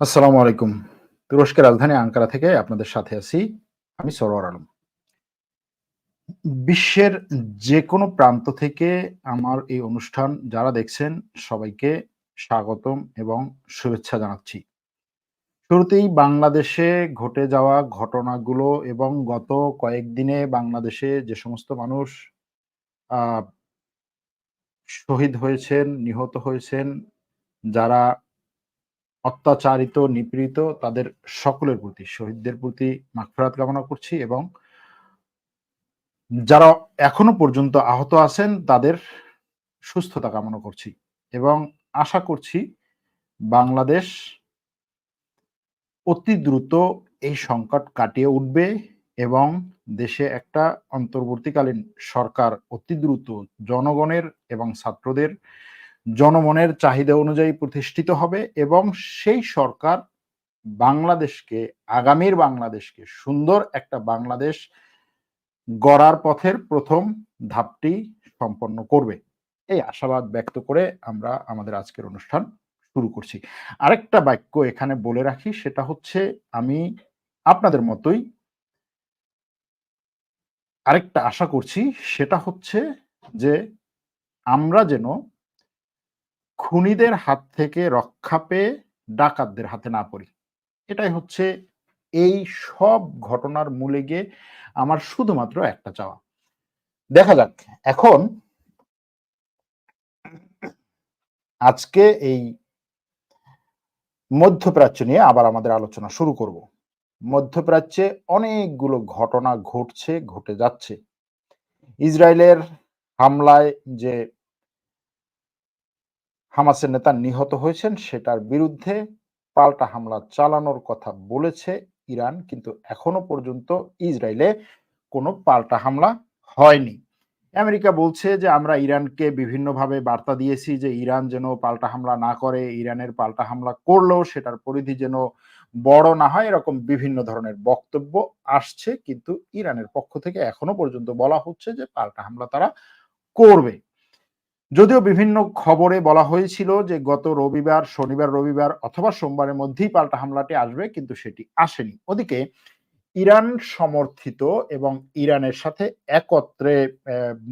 আসসালামু আলাইকুম। তুরস্কের রাজধানী আঙ্কারা থেকে আপনাদের সাথে আছি আমি সরোয়ার আলম। বিশ্বের যেকোনো প্রান্ত থেকে আমার এই অনুষ্ঠান যারা দেখছেন সবাইকে স্বাগতম এবং শুভেচ্ছা জানাচ্ছি। শুরুতেই বাংলাদেশে ঘটে যাওয়া ঘটনাগুলো এবং গত কয়েকদিনে বাংলাদেশে যে সমস্ত মানুষ শহীদ হয়েছেন, নিহত হয়েছেন, যারা অত্যাচারিত, নিপীড়িত তাদের সকলের প্রতি, শহীদদের প্রতি মাগফিরাত কামনা করছি এবং যারা এখনও পর্যন্ত আহত আছেন তাদের সুস্থতা কামনা করছি এবং আশা করছি বাংলাদেশ অতি দ্রুত এই সংকট কাটিয়ে উঠবে এবং দেশে একটা অন্তর্বর্তীকালীন সরকার অতি দ্রুত জনগণের এবং ছাত্রদের জনমনের চাহিদা অনুযায়ী প্রতিষ্ঠিত হবে এবং সেই সরকার বাংলাদেশকে, আগামীর বাংলাদেশকে সুন্দর একটা বাংলাদেশ গড়ার পথের প্রথম ধাপটি সম্পন্ন করবে। এই আশাবাদ ব্যক্ত করে আমরা আমাদের আজকের অনুষ্ঠান শুরু করছি। আরেকটা বাক্য এখানে বলে রাখি, সেটা হচ্ছে আমি আপনাদের মতোই আরেকটা আশা করছি, সেটা হচ্ছে যে আমরা যেন খুনিদের হাত থেকে রক্ষা পেয়ে ডাকাতদের হাতে না পড়ি। এটাই হচ্ছে এই সব ঘটনার মূলে গিয়ে আমার শুধুমাত্র একটা চাওয়া। দেখা যাক, এখন আজকে এই মধ্যপ্রাচ্য নিয়ে আবার আমাদের আলোচনা শুরু করব। মধ্যপ্রাচ্যে অনেকগুলো ঘটনা ঘটছে, ঘটে যাচ্ছে। ইসরায়েলের হামলায় যে হামাসের নেতা নিহত হয়েছেন, সেটার বিরুদ্ধে পাল্টা হামলা চালানোর কথা বলেছে ইরান, কিন্তু এখনও পর্যন্ত ইসরায়েলে কোনো পাল্টা হামলা হয়নি। আমেরিকা বলছে যে, আমরা ইরানকে বিভিন্নভাবে বার্তা দিয়েছি যে, ইরান যেন পাল্টা হামলা না করে, ইরানের পাল্টা হামলা করলেও সেটার পরিধি যেন বড় না হয়, এরকম বিভিন্ন ধরনের বক্তব্য আসছে, কিন্তু ইরানের পক্ষ থেকে এখনও পর্যন্ত বলা হচ্ছে যে, পাল্টা হামলা তারা করবে। যদিও বিভিন্ন খবরে বলা হয়েছিল যে গত রবিবার, শনিবার, রবিবার অথবা সোমবারের মধ্যেই পাল্টা হামলাটি আসবে, কিন্তু সেটি আসেনি। ওদিকে ইরান সমর্থিত এবং ইরানের সাথে একত্রে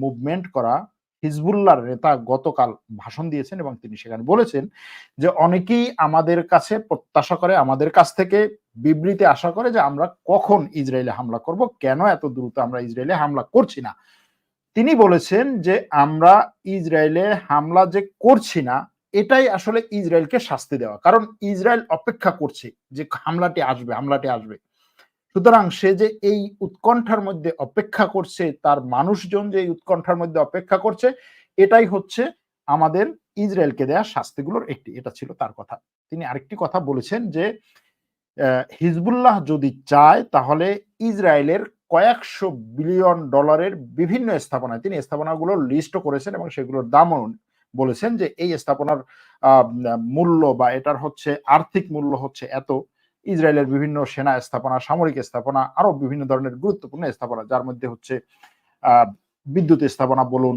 মুভমেন্ট করা হিজবুল্লার নেতা গতকাল ভাষণ দিয়েছেন এবং তিনি সেখানে বলেছেন যে অনেকেই আমাদের কাছে প্রত্যাশা করে, আমাদের কাছ থেকে বিবৃতি আশা করে যে আমরা কখন ইসরায়েলে হামলা করব, কেন এত দ্রুত আমরা ইসরায়েলে হামলা করছি না। তিনি বলেছেন যে, আমরা ইসরায়েলে হামলা যে করছি না, এটাই আসলে ইসরায়েলকে শাস্তি দেওয়া। কারণ ইসরায়েল অপেক্ষা করছে যে হামলাটি আসবে হামলাটি আসবে। সুতরাং সে যে এই উৎকণ্ঠার মধ্যে অপেক্ষা করছে, তার মানুষজন যে এই উৎকণ্ঠার মধ্যে অপেক্ষা করছে, এটাই হচ্ছে আমাদের ইসরায়েলকে দেয়া শাস্তিগুলোর একটি। এটা ছিল তার কথা। তিনি আরেকটি কথা বলেছেন যে হিজবুল্লাহ যদি চায়, তাহলে ইসরায়েলের কয়েকশো বিলিয়ন ডলারের বিভিন্ন স্থাপনায়। তিনি স্থাপনাগুলোর লিস্টও করেছেন এবং সেগুলোর দামও বলেছেন যে এই স্থাপনার মূল্য বা এটার হচ্ছে আর্থিক মূল্য হচ্ছে এত। ইসরায়েলের বিভিন্ন সেনা স্থাপনা, সামরিক স্থাপনা, আরও বিভিন্ন ধরনের গুরুত্বপূর্ণ স্থাপনা, যার মধ্যে হচ্ছে বিদ্যুৎ স্থাপনা বলুন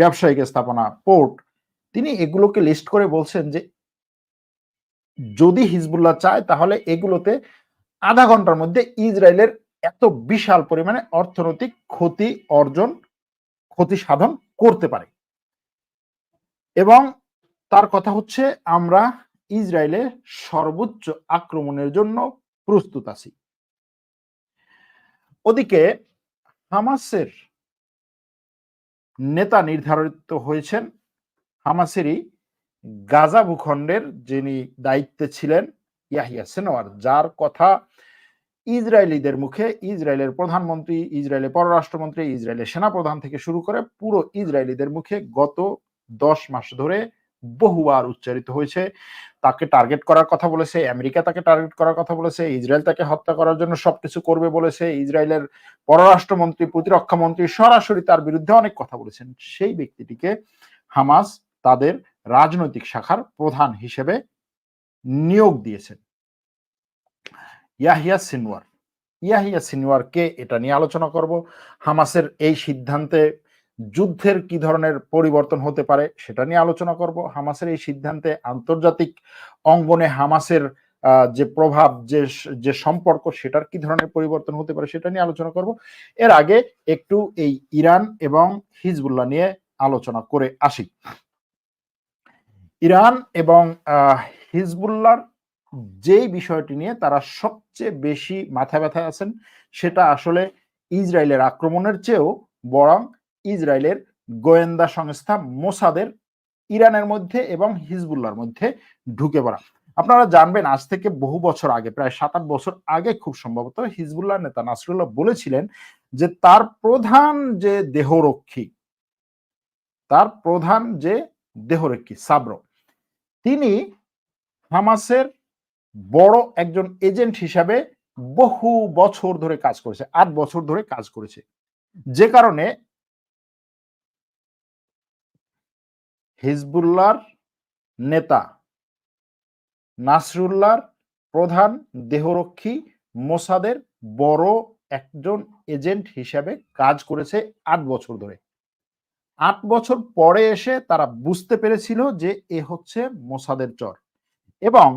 ব্যবসায়িক স্থাপনা পোর্ট তিনি এগুলোকে লিস্ট করে বলছেন যে যদি হিজবুল্লাহ চায় তাহলে এগুলোতে আধা ঘণ্টার মধ্যে ইসরায়েলের এত বিশাল পরিমাণে অর্থনৈতিক ক্ষতি অর্জন, ক্ষতি সাধন করতে পারে। এবং তার কথা হচ্ছে, আমরা ইসরায়েলে সর্বোচ্চ আক্রমণের জন্য প্রস্তুত আছি। ওদিকে হামাসের নেতা নির্ধারিত হয়েছেন, হামাসেরই গাজা ভূখণ্ডের যিনি দায়িত্বে ছিলেন ইয়াহিয়া সেনোয়ার যার কথা ইসরায়েলিদের মুখে ইসরায়েলের প্রধানমন্ত্রী, ইসরায়েলের পররাষ্ট্রমন্ত্রী, ইসরায়েলের সেনাপ্রধান থেকে শুরু করে পুরো ইসরায়েলিদের মুখে গত দশ মাস ধরে বহুবার উচ্চারিত হয়েছে। তাকে টার্গেট করার কথা বলেছে, আমেরিকা তাকে টার্গেট করার কথা বলেছে, ইসরায়েল তাকে হত্যা করার জন্য সবকিছু করবে বলেছে, ইসরায়েলের পররাষ্ট্রমন্ত্রী, প্রতিরক্ষা মন্ত্রী সরাসরি তার বিরুদ্ধে অনেক কথা বলেছেন। সেই ব্যক্তিটিকে হামাস তাদের রাজনৈতিক শাখার প্রধান হিসেবে নিয়োগ দিয়েছেন। ইয়াহিয়া সিনওয়ার। ইয়াহিয়া সিনওয়ারকে এটা নিয়ে আলোচনা করব? হামাসের এই সিদ্ধান্তে যুদ্ধের কি ধরনের পরিবর্তন হতে পারে সেটা নিয়ে আলোচনা করব। হামাসের এই সিদ্ধান্তে আন্তর্জাতিক অঙ্গনে হামাসের যে প্রভাব, যে যে সম্পর্ক সেটার কি ধরনের পরিবর্তন হতে পারে সেটা নিয়ে আলোচনা করব। এর আগে একটু এই ইরান এবং হিজবুল্লাহ নিয়ে আলোচনা করে আসি। ইরান এবং হিজবুল্লাহর যেই বিষয়টি নিয়ে তারা সবচেয়ে বেশি মাথা ব্যথায় আছেন, সেটা আসলে ইসরায়েলের আক্রমণের চেয়েও বরং ইসরায়েলের গোয়েন্দা সংস্থা মোসাদের ইরানের মধ্যে এবং হিজবুল্লার মধ্যে ঢুকে পড়া। আপনারা জানবেন, আজ থেকে বহু বছর আগে, প্রায় সাত আট বছর আগে খুব সম্ভবত হিজবুল্লাহ নেতা নাসরুল্লাহ বলেছিলেন যে তার প্রধান যে দেহরক্ষী, তার প্রধান যে দেহরক্ষী সাব্র, তিনি হামাসের বড় একজন এজেন্ট হিসাবে বহু বছর ধরে কাজ করেছে, আট বছর ধরে কাজ করেছে। যে কারণে হিজবুল্লার নেতা নাসরুল্লাহর প্রধান দেহরক্ষী মোসাদের বড় একজন এজেন্ট হিসাবে কাজ করেছে আট বছর ধরে। আট বছর পরে এসে তারা বুঝতে পেরেছিল যে এ হচ্ছে মোসাদের চর এবং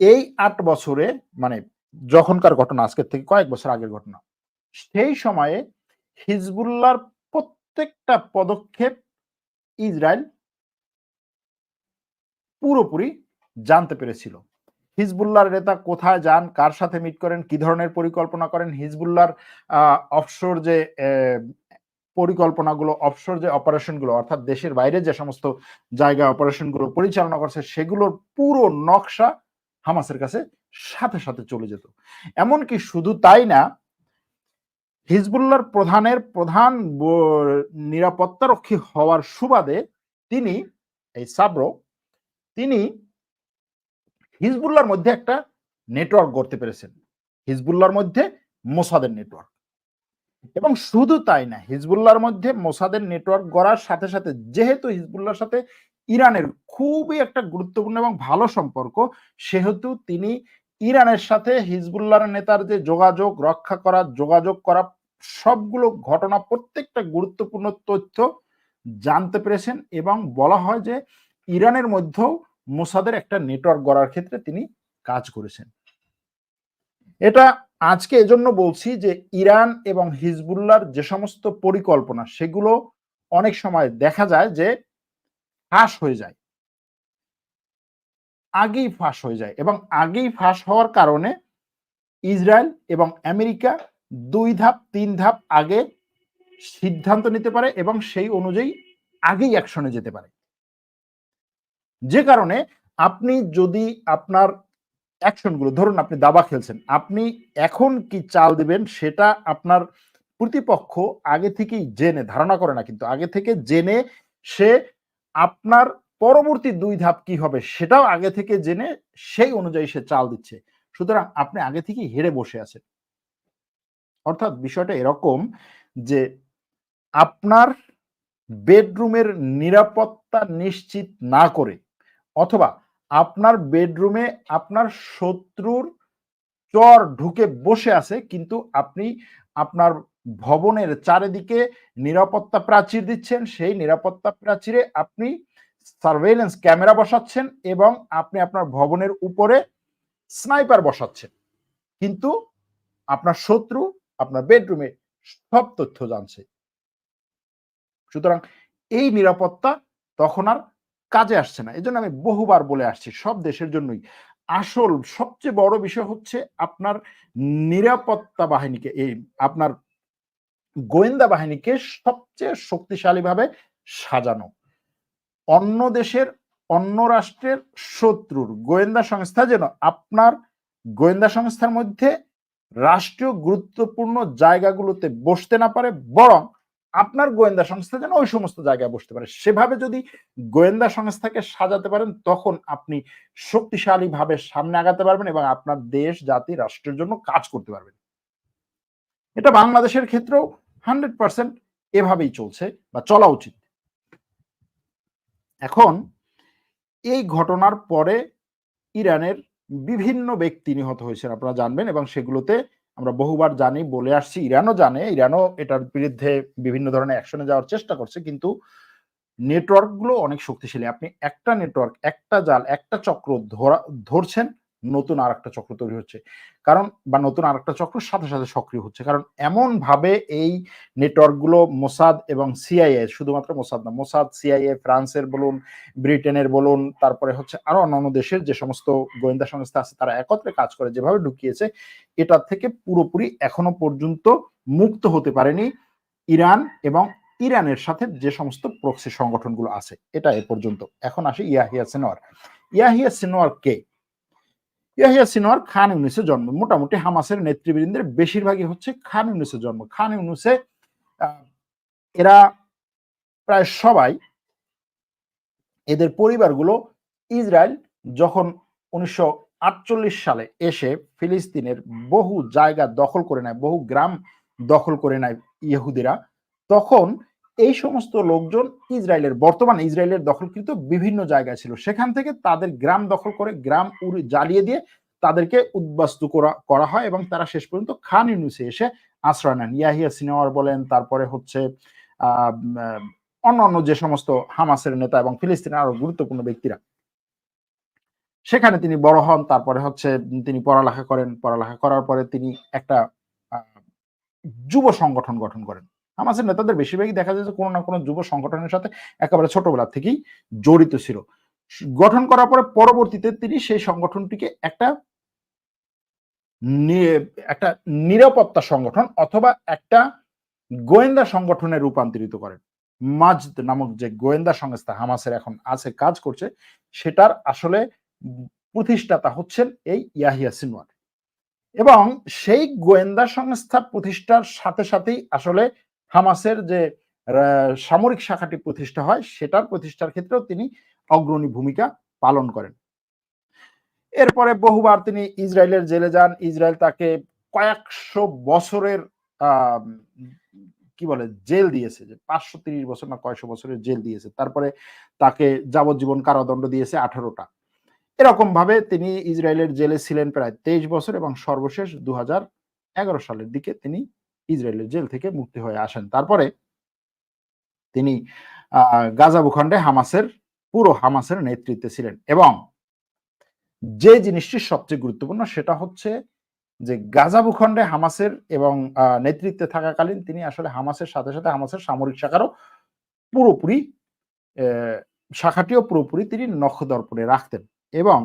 এই আট বছরে মানে যখনকার ঘটনা, আজকের থেকে কয়েক বছর আগের ঘটনা, সেই সময়ে হিজবুল্লার প্রত্যেকটা পদক্ষেপ ইসরায়েল পুরোপুরি জানতে পেরেছিল। হিজবুল্লার নেতা কোথায় যান, কার সাথে মিট করেন, কি ধরনের পরিকল্পনা করেন হিজবুল্লার অফশোর যে পরিকল্পনাগুলো অফশোর যে অপারেশনগুলো অর্থাৎ দেশের বাইরে যে সমস্ত জায়গায় অপারেশনগুলো পরিচালনা করছে, সেগুলোর পুরো নকশা হামাসের কাছে সাথে সাথে চলে যেত। এমনকি শুধু তাই না হিজবুল্লার প্রধানের প্রধান নিরাপত্তা রক্ষী হওয়ার সুবাদে তিনি, এই সাব্র, তিনি হিজবুল্লার মধ্যে একটা নেটওয়ার্ক গড়তে পেরেছেন। হিজবুল্লার মধ্যে মোসাদের নেটওয়ার্ক। এবং শুধু তাই না হিজবুল্লার মধ্যে মোসাদের নেটওয়ার্ক গড়ার সাথে সাথে, যেহেতু হিজবুল্লার সাথে ইরানের খুবই একটা গুরুত্বপূর্ণ এবং ভালো সম্পর্ক, সেহেতু তিনি ইরানের সাথে হিজবুল্লার নেতার যে যোগাযোগ, রক্ষা করা যোগাযোগ করা সবগুলো ঘটনা প্রত্যেকটা গুরুত্বপূর্ণ তথ্য জানতে পেরেছেন এবং বলা হয় যে ইরানের মধ্যেও মোসাদের একটা নেটওয়ার্ক গড়ার ক্ষেত্রে তিনি কাজ করেছেন। এটা আজকে এজন্য বলছি যে ইরান এবং হিজবুল্লার যে সমস্ত পরিকল্পনা, সেগুলো অনেক সময় দেখা যায় যে ফাঁস হয়ে যায়। আগেই ফাঁস হয়ে যায় এবং আগেই ফাঁস হওয়ার কারণে ইসরায়েল এবং আমেরিকা দুই ধাপ, তিন ধাপ আগে সিদ্ধান্ত নিতে পারে এবং সেই অনুযায়ী আগেই অ্যাকশনে যেতে পারে। যে কারণে আপনি যদি আপনার অ্যাকশনগুলো, ধরুন আপনি দাবা খেলছেন, আপনি এখন কি চাল দিবেন সেটা আপনার প্রতিপক্ষ আগে থেকেই জেনে, ধারণা করে না, কিন্তু আগে থেকে জেনে সে আপনার পরবর্তী দুই ধাপ কি হবে সেটাও আগে থেকে জেনে সেই অনুযায়ী সে চাল দিচ্ছে। সুতরাং আপনি আগে থেকেই হেরে বসে আছেন। অর্থাৎ বিষয়টা এরকম যে আপনার বেডরুমের নিরাপত্তা নিশ্চিত না করে অথবা আপনার বেডরুমে আপনার শত্রুর চর ঢুকে বসে আছে কিন্তু আপনি আপনার ভবনের চারিদিকে নিরাপত্তা প্রাচীর দিচ্ছেন। সেই নিরাপত্তা প্রাচীরে আপনি সার্ভেলেন্স ক্যামেরা বসাচ্ছেন এবং আপনি আপনার ভবনের উপরে স্নাইপার বসাচ্ছেন। কিন্তু আপনার শত্রু আপনার বেডরুমে সব তথ্য জানছে। সুতরাং এই নিরাপত্তা তখন আর কাজে আসছে না। এজন্য আমি বহুবার বলে আসছি, সব দেশের জন্যই। আসল সবচেয়ে বড় বিষয় হচ্ছে আপনার নিরাপত্তা বাহিনীকে, এই আপনার গোয়েন্দা বাহিনীকে সবচেয়ে শক্তিশালীভাবে সাজানো। অন্য দেশের, অন্য রাষ্ট্রের শত্রুর গোয়েন্দা সংস্থা যেন আপনার গোয়েন্দা সংস্থার মধ্যে রাষ্ট্রীয় গুরুত্বপূর্ণ জায়গাগুলোতে বসতে না পারে, বরং আপনার গোয়েন্দা সংস্থা যেন ওই সমস্ত জায়গায় বসতে পারে। সেভাবে যদি গোয়েন্দা সংস্থাকে সাজাতে পারেন, তখন আপনি শক্তিশালী ভাবে সামনে আগাতে পারবেন এবং আপনার দেশ, জাতি, রাষ্ট্রের জন্য কাজ করতে পারবেন। এটা বাংলাদেশের ক্ষেত্রেও হান্ড্রেড পার্সেন্ট এভাবেই চলছে বা চলা উচিত। এখন এই ঘটনার পরে ইরানের বিভিন্ন ব্যক্তি নিহত হয়েছেন আপনারা জানবেন এবং সেগুলোতে আমরা বহুবার জানি, বলে আসছি, ইরানও জানে, ইরানও এটার বিরুদ্ধে বিভিন্ন ধরনের অ্যাকশনে যাওয়ার চেষ্টা করছে, কিন্তু নেটওয়ার্কগুলো অনেক শক্তিশালী। আপনি একটা নেটওয়ার্ক, একটা জাল, একটা চক্র ধরা, ধরছেন নতুন আর একটা চক্র তৈরি হচ্ছে। কারণ বা নতুন আর একটা চক্র সাথে সাথে সক্রিয় হচ্ছে। কারণ এমন ভাবে এই নেটওয়ার্কগুলো মোসাদ এবং সিআইএ, শুধুমাত্র মোসাদ না, মোসাদ, সিআইএ, ফ্রান্সের বলুন, ব্রিটেনের বলুন, তারপরে হচ্ছে আরও অন্যান্য দেশের যে সমস্ত গোয়েন্দা সংস্থা আছে, তারা একত্রে কাজ করে যেভাবে ঢুকিয়েছে, এটা থেকে পুরোপুরি এখনও পর্যন্ত মুক্ত হতে পারেনি ইরান এবং ইরানের সাথে যে সমস্ত প্রক্সি সংগঠনগুলো আছে। এটা এ পর্যন্ত। এখন আসে ইয়াহিয়া সিনোয়ার ইয়াহিয়া সিনোয়ার কে? ইয়াহিয়া সিনোয়ার খান ইউনুসের জন্ম। মোটামুটি হামাসের নেতৃবৃন্দের বেশিরভাগই হচ্ছে খান ইউনুসের জন্ম। খান ইউনুসে এরা প্রায় সবাই এদের পরিবারগুলো ইসরায়েল যখন উনিশশো আটচল্লিশ সালে এসে ফিলিস্তিনের বহু জায়গা দখল করে নেয়, বহু গ্রাম দখল করে নেয় ইহুদিরা, তখন এই সমস্ত লোকজন ইসরায়েলের, বর্তমানে ইসরায়েলের দখলকৃত বিভিন্ন জায়গায় ছিল। সেখান থেকে তাদের গ্রাম দখল করে গ্রাম উড়ে জ্বালিয়ে দিয়ে তাদেরকে উদ্বাস্তু করা করা হয় এবং তারা শেষ পর্যন্ত খান ইউনুসে এসে আশ্রয় নেন। ইয়াহিয়া সিনেমার বলেন, তারপরে হচ্ছে অন্যান্য যে সমস্ত হামাসের নেতা এবং ফিলিস্তিনের আরও গুরুত্বপূর্ণ ব্যক্তিরা, সেখানে তিনি বড় হন। তারপরে হচ্ছে তিনি পড়ালেখা করেন। পড়ালেখা করার পরে তিনি একটা যুব সংগঠন গঠন করেন। হামাসের নেতাদের বেশিরভাগই দেখা যায় যে কোনো না কোনো যুব সংগঠনের সাথে একেবারে ছোটবেলা থেকেই জড়িত ছিল। গঠন করার পরে পরবর্তীতে তিনি সেই সংগঠনটিকে একটা একটা নিরাপত্তা সংগঠন অথবা একটা গোয়েন্দা সংগঠনে রূপান্তরিত করেন। মাজদ নামক যে গোয়েন্দা সংস্থা হামাসের এখন আছে, কাজ করছে, সেটার আসলে প্রতিষ্ঠাতা হচ্ছেন এই ইয়াহিয়া সিনওয়ার। এবং সেই গোয়েন্দা সংস্থা প্রতিষ্ঠার সাথে সাথেই আসলে হামাসের যে সামরিক শাখাটি প্রতিষ্ঠা হয়, সেটার প্রতিষ্ঠার ক্ষেত্রেও তিনি অগ্রণী ভূমিকা পালন করেন। এরপরে বহুবার তিনি ইসরায়েলের জেলে যান। ইসরায়েল তাকে কয়েকশো বছরের কি বলে, জেল দিয়েছে, যে পাঁচশো তিরিশ বছর না কয়েকশো বছরের জেল দিয়েছে। তারপরে তাকে যাবজ্জীবন কারাদণ্ড দিয়েছে আঠারোটা। এরকম ভাবে তিনি ইসরায়েলের জেলে ছিলেন প্রায় তেইশ বছর এবং সর্বশেষ দু এগারো সালের দিকে তিনি ইসরায়েলের জেল থেকে মুক্তি হয়ে আসেন। তারপরে তিনি গাজা ভূখণ্ডে হামাসের, পুরো হামাসের নেতৃত্বে ছিলেন এবং যে জিনিসটি সবচেয়ে গুরুত্বপূর্ণ সেটা হচ্ছে যে গাজা ভূখণ্ডে হামাসের এবং নেতৃত্বে থাকাকালীন তিনি আসলে হামাসের সাথে সাথে হামাসের সামরিক শাখারও পুরোপুরি শাখাটিও পুরোপুরি তিনি নখদর্পণে রাখতেন এবং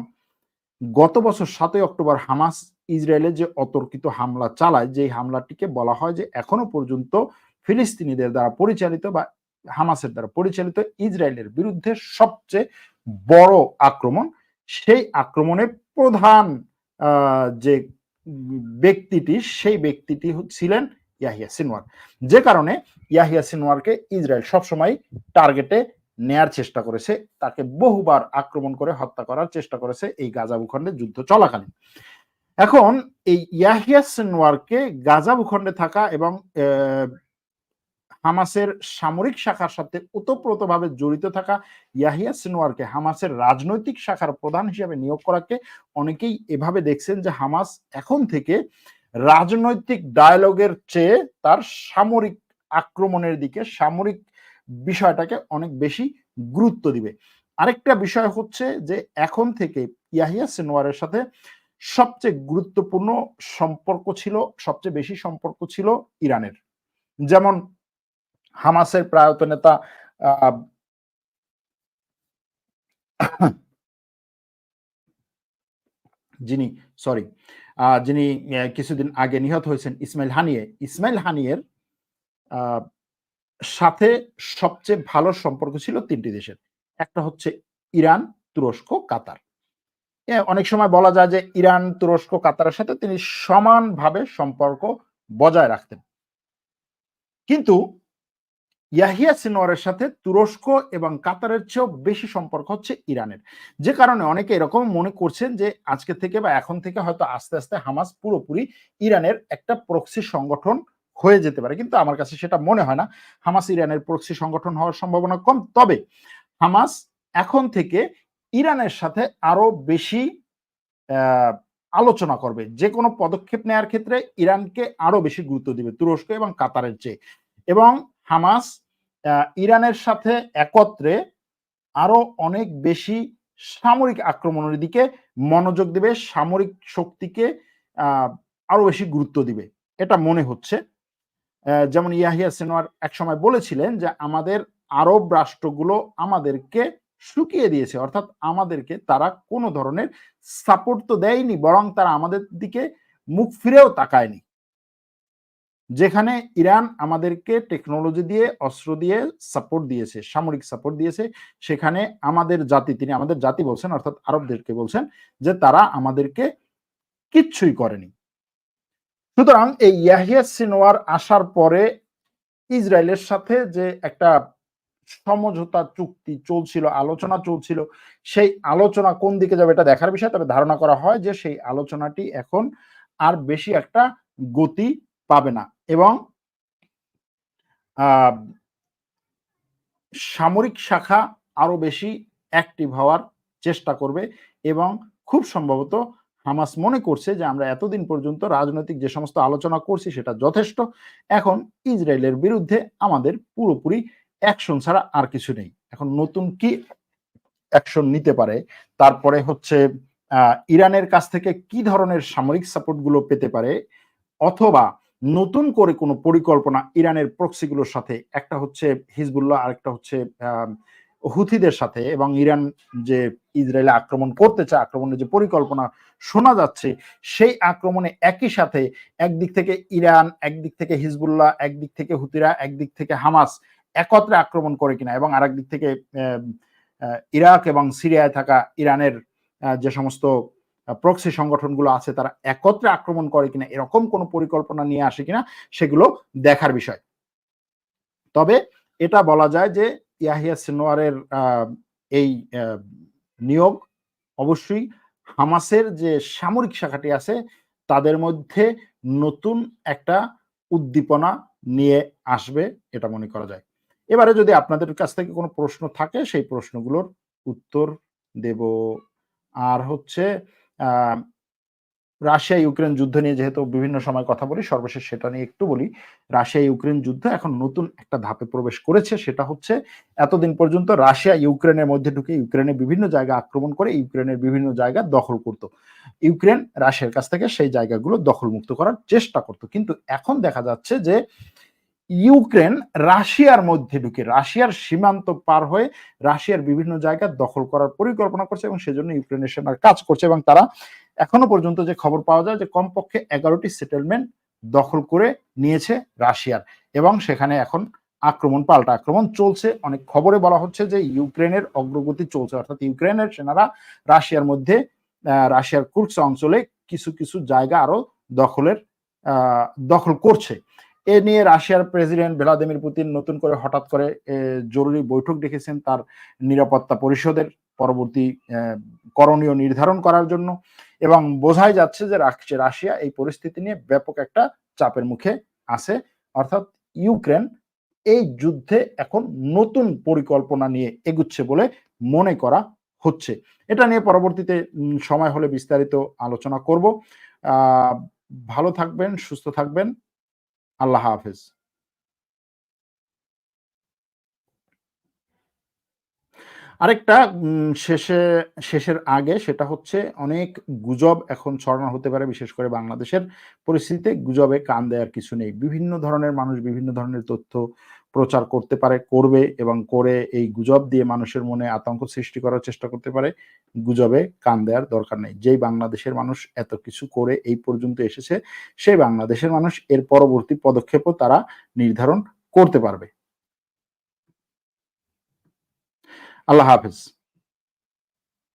গত বছর সাতই অক্টোবর হামাস ইসরায়েলে যে অতর্কিত হামলা চালায় যে হামলাটিকে বলা হয় যে এখনও পর্যন্ত ফিলিস্তিনিদের দ্বারা পরিচালিত বা হামাসের দ্বারা পরিচালিত ইসরায়েলের বিরুদ্ধে সবচেয়ে বড় আক্রমণ, সেই আক্রমণের প্রধান যে ব্যক্তিটি, সেই ব্যক্তিটি ছিলেন ইয়াহিয়া সিনওয়ার। যে কারণে ইয়াহিয়া সিনওয়ারকে ইসরায়েল সবসময় টার্গেটে নেয়ার চেষ্টা করেছে, তাকে বহুবার আক্রমণ করে হত্যা করার চেষ্টা করেছে এই গাজা ভূখণ্ডে যুদ্ধ চলাকালীন। এখন এই ইয়াহিয়া সিনওয়ারকে গাজা ভূখণ্ডে থাকা এবং হামাসের সামরিক শাখার সাথে ওতপ্রোতভাবে জড়িত থাকা ইয়াহিয়া সিনওয়ারকে হামাসের রাজনৈতিক শাখার প্রধান হিসেবে নিয়োগ করাকে অনেকেই এভাবে দেখছেন যে হামাস এখন থেকে রাজনৈতিক ডায়ালগের চেয়ে তার সামরিক আক্রমণের দিকে, সামরিক বিষয়টাকে অনেক বেশি গুরুত্ব দিবে। আরেকটা বিষয় হচ্ছে যে এখন থেকে ইয়াহিয়া সিনোয়ারের সাথে সবচেয়ে গুরুত্বপূর্ণ সম্পর্ক ছিল, সবচেয়ে বেশি সম্পর্ক ছিল ইরানের। যেমন হামাসের প্রায়ত নেতা যিনি সরি যিনি কিছুদিন আগে নিহত হয়েছেন ইসমাইল হানিয়ে। ইসমাইল হানিয়ের সাথে সবচেয়ে ভালো সম্পর্ক ছিল তিনটি দেশের। একটা হচ্ছে ইরান, তুরস্ক, কাতার। অনেক সময় বলা যায় যে ইরান, তুরস্ক, কাতারের সাথে তিনি সমানভাবে সম্পর্ক বজায় রাখতেন। কিন্তু ইয়াহিয়া সিনোয়ারের সাথে তুরস্ক এবং কাতারের চেয়েও বেশি সম্পর্ক হচ্ছে ইরানের। যে কারণে অনেকে এরকম মনে করছেন যে আজকে থেকে বা এখন থেকে হয়তো আস্তে আস্তে হামাস পুরোপুরি ইরানের একটা প্রক্সি সংগঠন হয়ে যেতে পারে। কিন্তু আমার কাছে সেটা মনে হয় না। হামাস ইরানের প্রক্সি সংগঠন হওয়ার সম্ভাবনা কম। তবে হামাস এখন থেকে ইরানের সাথে আরও বেশি আলোচনা করবে। যে কোনো পদক্ষেপ নেওয়ার ক্ষেত্রে ইরানকে আরও বেশি গুরুত্ব দিবে তুরস্ক এবং কাতারের চেয়ে। এবং হামাস ইরানের সাথে একত্রে আরও অনেক বেশি সামরিক আক্রমণের দিকে মনোযোগ দেবে, সামরিক শক্তিকে আরও বেশি গুরুত্ব দিবে। এটা মনে হচ্ছে। যেমন ইয়াহিয়া সিনোয়ার একসময় বলেছিলেন যে আমাদের আরব রাষ্ট্রগুলো আমাদেরকে শুকিয়ে দিয়েছে, অর্থাৎ আমাদেরকে তারা কোনো ধরনের সাপোর্ট তো দেয়নি, বরং তারা আমাদের দিকে মুখ ফিরেও তাকায়নি। যেখানে ইরান আমাদেরকে টেকনোলজি দিয়ে, অস্ত্র দিয়ে সাপোর্ট দিয়েছে, সামরিক সাপোর্ট দিয়েছে, সেখানে আমাদের জাতি, তিনি আমাদের জাতি বলছেন, অর্থাৎ আরবদেরকে বলছেন যে তারা আমাদেরকে কিচ্ছুই করেনি। সুতরাং এই ইয়াহিয়া সিনোয়ার আসার পরে ইসরায়েলের সাথে যে একটা সমঝোতা চুক্তি চলছিল, আলোচনা চলছিল, সেই আলোচনা কোন দিকে যাবে এটা দেখার বিষয়, তবে ধারণা করা হয় যে সেই আলোচনাটি এখন আর বেশি একটা গতি পাবে না এবং সামরিক শাখা আরও বেশি অ্যাক্টিভ হওয়ার চেষ্টা করবে এবং খুব সম্ভবত হামাস মনে করছে যে আমরা এতদিন পর্যন্ত রাজনৈতিক যে সমস্ত আলোচনা করছি সেটা যথেষ্ট। এখন ইসরায়েলের বিরুদ্ধে আমাদের পুরোপুরি অ্যাকশন ছাড়া আর কিছু নেই। এখন নতুন কি অ্যাকশন নিতে পারে, তারপরে হচ্ছে ইরানের কাছ থেকে কি ধরনের সামরিক সাপোর্টগুলো পেতে পারে, অথবা নতুন করে কোনো পরিকল্পনা ইরানের প্রক্সিগুলোর সাথে, একটা হচ্ছে হিজবুল্লাহ আরেকটা হচ্ছে হুথিদের সাথে এবং ইরান যে ইসরায়েলে আক্রমণ করতে চায়, আক্রমণের যে পরিকল্পনা শোনা যাচ্ছে, সেই আক্রমণে একই সাথে একদিক থেকে ইরান, একদিক থেকে হিজবুল্লাহ, একদিক থেকে হুতিরা একদিক থেকে হামাস একত্রে আক্রমণ করে কিনা এবং আরেক দিক থেকে ইরাক এবং সিরিয়ায় থাকা ইরানের যে সমস্ত প্রক্সি সংগঠনগুলো আছে, তারা একত্রে আক্রমণ করে কিনা, এরকম কোনো পরিকল্পনা নিয়ে আসে কিনা, সেগুলো দেখার বিষয়। তবে এটা বলা যায় যে ইয়াহিয়া সিনোয়ারের এই নিয়োগ, অবশ্যই হামাসের যে সামরিক শাখাটি আছে, তাদের মধ্যে নতুন একটা উদ্দীপনা নিয়ে আসবে এটা মনে করা যায়। এবারে যদি আপনাদের কাছ থেকে কোনো প্রশ্ন থাকে, সেই প্রশ্নগুলোর উত্তর দেব। আর হচ্ছে রাশিয়া ইউক্রেন যুদ্ধ নিয়ে যেহেতু বিভিন্ন সময় কথা বলি, সর্বশেষ সেটা নিয়ে একটু বলি। রাশিয়া ইউক্রেন যুদ্ধ এখন নতুন একটা ধাপে প্রবেশ করেছে, সেটা হচ্ছে এতদিন পর্যন্ত রাশিয়া ইউক্রেনের মধ্যে ঢুকে ইউক্রেনের বিভিন্ন জায়গা আক্রমণ করে ইউক্রেনের বিভিন্ন জায়গা দখল করত। ইউক্রেন রাশিয়ার কাছ থেকে সেই জায়গাগুলো দখলমুক্ত করার চেষ্টা করত। কিন্তু এখন দেখা যাচ্ছে যে ইউক্রেন রাশিয়ার মধ্যে ঢুকে, রাশিয়ার সীমান্ত পার হয়ে রাশিয়ার বিভিন্ন জায়গা দখল করার পরিকল্পনা করছে এবং সেজন্য ইউক্রেনের সেনার কাজ করছে এবং তারা এখনও পর্যন্ত যে খবর পাওয়া যায় যে কমপক্ষে এগারোটি সেটেলমেন্ট দখল করে নিয়েছে রাশিয়ার এবং সেখানে এখন আক্রমণ, পাল্টা আক্রমণ চলছে। অনেক খবরে বলা হচ্ছে যে ইউক্রেনের অগ্রগতি চলছে, অর্থাৎ ইউক্রেনের সেনারা রাশিয়ার মধ্যে রাশিয়ার কুর্স অঞ্চলে কিছু কিছু জায়গা আরও দখলের দখল করছে। এ নিয়ে রাশিয়ার প্রেসিডেন্ট ভ্লাদিমির পুতিন নতুন করে হঠাৎ করে জরুরি বৈঠক ডেকেছেন তার নিরাপত্তা পরিষদের পরবর্তী করণীয় নির্ধারণ করার জন্য এবং বোঝাই যাচ্ছে যে রাশিয়া এই পরিস্থিতি নিয়ে ব্যাপক একটা চাপের মুখে আছে। অর্থাৎ ইউক্রেন এই যুদ্ধে এখন নতুন পরিকল্পনা নিয়ে এগুচ্ছে বলে মনে করা হচ্ছে। এটা নিয়ে পরবর্তীতে সময় হলে বিস্তারিত আলোচনা করব। ভালো থাকবেন, সুস্থ থাকবেন। আল্লাহ হাফেজ। আরেকটা শেষে, শেষের আগে সেটা হচ্ছে অনেক গুজব এখন ছড়ানো হতে পারে, বিশেষ করে বাংলাদেশের পরিস্থিতিতে গুজবে কান দেওয়ার কিছু নেই। বিভিন্ন ধরনের মানুষ বিভিন্ন ধরনের তথ্য প্রচার করতে পারে, করবে এবং করে এই গুজব দিয়ে মানুষের মনে আতঙ্ক সৃষ্টি করার চেষ্টা করতে পারে। গুজবে কান দেওয়ার দরকার নেই। যেই বাংলাদেশের মানুষ এত কিছু করে এই পর্যন্ত এসেছে, সেই বাংলাদেশের মানুষ এর পরবর্তী পদক্ষেপও তারা নির্ধারণ করতে পারবে। আল্লাহ হাফিজ।